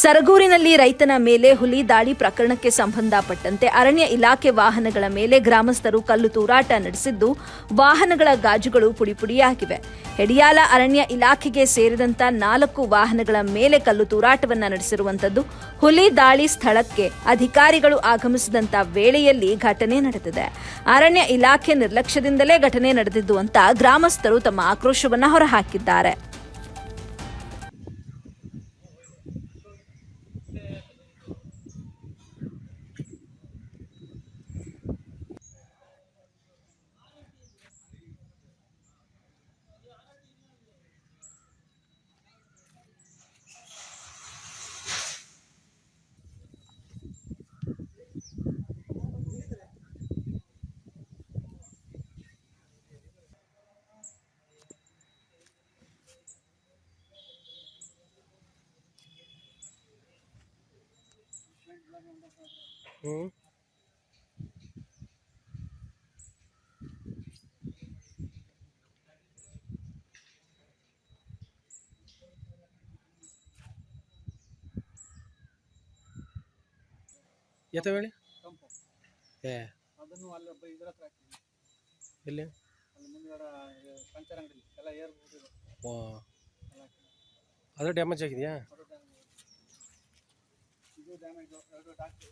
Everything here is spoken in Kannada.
ಸರಗೂರಿನಲ್ಲಿ ರೈತನ ಮೇಲೆ ಹುಲಿ ದಾಳಿ ಪ್ರಕರಣಕ್ಕೆ ಸಂಬಂಧಪಟ್ಟಂತೆ ಅರಣ್ಯ ಇಲಾಖೆ ವಾಹನಗಳ ಮೇಲೆ ಗ್ರಾಮಸ್ಥರು ಕಲ್ಲು ತೂರಾಟ ನಡೆಸಿದ್ದು, ವಾಹನಗಳ ಗಾಜುಗಳು ಪುಡಿಪುಡಿಯಾಗಿವೆ ಹೆಡಿಯಾಲ ಅರಣ್ಯ ಇಲಾಖೆಗೆ ಸೇರಿದಂತ ನಾಲ್ಕು ವಾಹನಗಳ ಮೇಲೆ ಕಲ್ಲು ತೂರಾಟವನ್ನು ನಡೆಸಿರುವಂತದ್ದು ಹುಲಿ ದಾಳಿ ಸ್ಥಳಕ್ಕೆ ಅಧಿಕಾರಿಗಳು ಆಗಮಿಸಿದಂತ ವೇಳೆಯಲ್ಲಿ ಘಟನೆ ನಡೆದಿದೆ. ಅರಣ್ಯ ಇಲಾಖೆ ನಿರ್ಲಕ್ಷ್ಯದಿಂದಲೇ ಘಟನೆ ನಡೆದಿದ್ದು ಅಂತ ಗ್ರಾಮಸ್ಥರು ತಮ್ಮ ಆಕ್ರೋಶವನ್ನು ಹೊರಹಾಕಿದ್ದಾರೆ. ಹ್ಞೂ ಎತ್ತ ಹೇಳಿ? ಏ. ಅದನ್ನು ಅಲ್ಲಿ ಇದ್ರ ಹತ್ರ ಹಾಕಿದ್ವಿ ಎಲ್ಲಿ? ಅಲ್ಲಿ ಮುಂದ್ಗಡೆ ಪಂಚರ್ ಅಂಗಡಿ ಎಲ್ಲ ಏರ್ ಓ. ಅದು ಡ್ಯಾಮೇಜ್ ಆಗಿದೆಯಾ? డామేజ్ ఎవరో డాక్టర్